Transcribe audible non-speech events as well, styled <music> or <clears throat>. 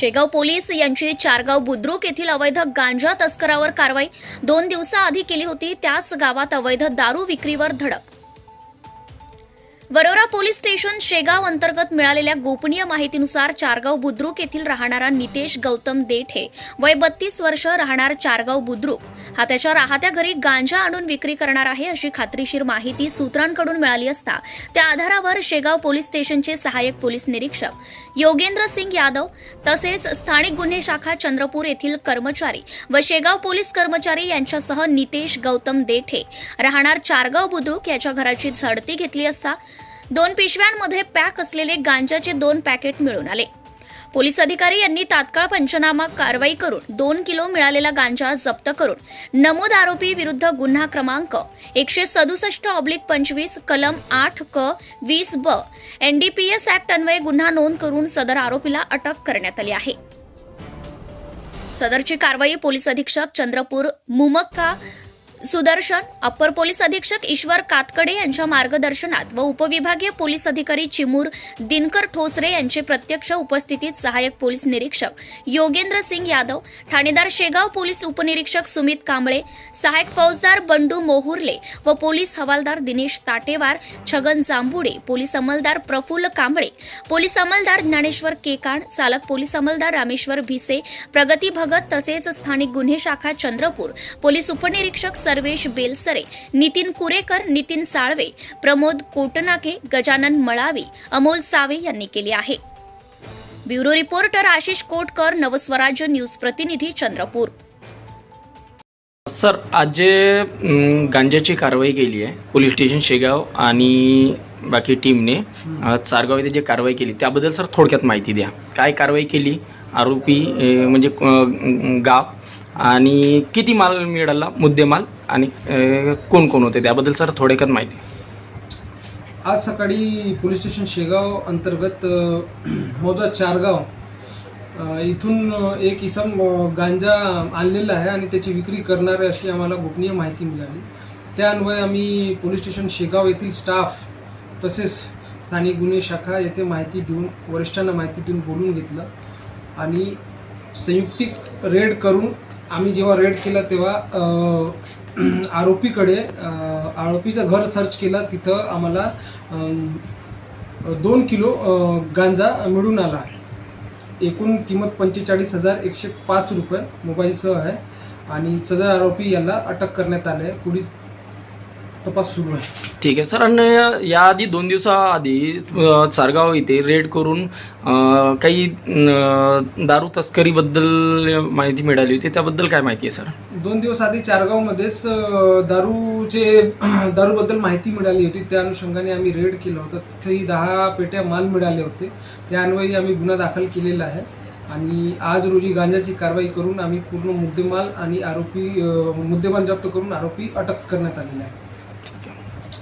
Shegaon police यांची चारगाव बुद्रुक येथील अवैध गांजा तस्करावर कारवाई दोन दिवसाआधी केली होती त्याच गावात अवैध दारू विक्रीवर धडक वरोरा पोलीस स्टेशन शेगाव अंतर्गत मिळालेल्या गोपनीय माहितीनुसार चारगाव बुद्रुक येथील राहणारा नितेश गौतम देठे वय बत्तीस वर्ष राहणार चारगाव बुद्रुक. हा त्याच्या राहत्या घरी गांजा आणून विक्री करणार आहे अशी खात्रीशीर माहिती सूत्रांकडून मिळाली असता त्या आधारावर शेगाव पोलीस स्टेशनचे सहाय्यक पोलीस निरीक्षक योगेंद्र सिंग यादव तसेच स्थानिक गुन्हे शाखा चंद्रपूर येथील कर्मचारी व शेगाव पोलीस कर्मचारी यांच्यासह नितेश गौतम देठे राहणार चारगाव बुद्रुक याच्या घराची झडती घेतली असता दोन पिशव्यांमध्ये पॅक असलेले गांजाचे दोन पॅकेट मिळून आले. पोलीस अधिकारी यांनी तात्काळ पंचनामा कारवाई करून दोन किलो मिळालेला गांजा जप्त करून नमूद आरोपी विरुद्ध गुन्हा क्रमांक एकशे सदुसष्ट ऑब्लिक पंचवीस कलम आठ क वीस ब एनडीपीएस ऍक्ट अन्वये गुन्हा नोंद करून सदर आरोपीला अटक करण्यात आली आहे. सदरची कारवाई पोलीस अधीक्षक चंद्रपूर मुमक्का सुदर्शन अप्पर पोलीस अधीक्षक ईश्वर कातकडे यांच्या मार्गदर्शनात व उपविभागीय पोलीस अधिकारी चिमूर दिनकर ठोसरे यांचे प्रत्यक्ष उपस्थितीत सहाय्यक पोलीस निरीक्षक योगेंद्र सिंग यादव ठाणेदार शेगाव पोलीस उपनिरीक्षक सुमित कांबळे सहाय्यक फौजदार बंडू मोहुर्ले व पोलीस हवालदार दिनेश ताटेवार छगन जांभुडे पोलीस अंमलदार प्रफुल्ल कांबळे पोलीस अंमलदार ज्ञानेश्वर केकाण चालक पोलीस अंमलदार रामेश्वर भिसे प्रगती भगत तसेच स्थानिक गुन्हे शाखा चंद्रपूर पोलीस उपनिरीक्षक सर्वेश बेलसरे नितीन कुरेकर नितीन साळवे प्रमोद कोटनाके गजानन मळावी अमोल सावे यांनी केली आहे. Bureau reporter Ashish Kotkar Navswarajya news प्रतिनिधी चंद्रपूर. सर आज जे गांजाची कारवाई केली आहे पोलीस स्टेशन शेगाव आणि बाकी टीमने चारगाव येथे जे कारवाई केली त्याबद्दल सर थोडक्यात माहिती द्या. काय कारवाई केली? आरोपी म्हणजे गाव आणि किती माल मिळाला? मुद्देमाल आणि कोण कोण होते? त्याबद्दल सर थोडक्यात माहिती. आज सकाळी पोलीस स्टेशन शेगाव अंतर्गत मोदा चारगाव इथून एक इसम गांजा आणलेला आहे आणि त्याची विक्री करणारे अशी आम्हाला गोपनीय माहिती मिळाली. त्या अन्वये आम्ही पोलीस स्टेशन शेगाव येथील स्टाफ तसेच स्थानिक गुन्हे शाखा येथे माहिती देऊन वरिष्ठांना माहिती देऊन बोलून घेतलं आणि संयुक्तिक रेड करून आम्ही जेव्हा रेड केला तेव्हा आरोपीकडे आरोपीचं घर सर्च केलं तिथं आम्हाला दोन किलो गांजा मिळून आला एकूण किंमत पंचेचाळीस हजार एकशे पाच रुपये मोबाईलसह आहे. आणि सदर आरोपी याला अटक करण्यात आले आहे. पुढील तपास सुरू आहे ठीक आहे. सर आणि याआधी दोन दिवसाआधी अ, चारगाव इथे रेड करून अ, काही अ, दारू तस्करीबद्दल माहिती मिळाली होती. त्याबद्दल काय माहिती आहे सर? दोन दिवस आधी चारगावमध्येच अ, दारूचे <clears throat> दारूबद्दल माहिती मिळाली होती. त्या अनुषंगाने आम्ही रेड केलं होतं. तिथेही दहा पेट्या माल मिळाले होते. त्या अन्वयी आम्ही गुन्हा दाखल केलेला आहे. आणि आज रोजी गांजाची कारवाई करून आम्ही पूर्ण मुद्देमाल आणि आरोपी अ, मुद्देमाल जप्त करून आरोपी अटक करण्यात आलेला आहे.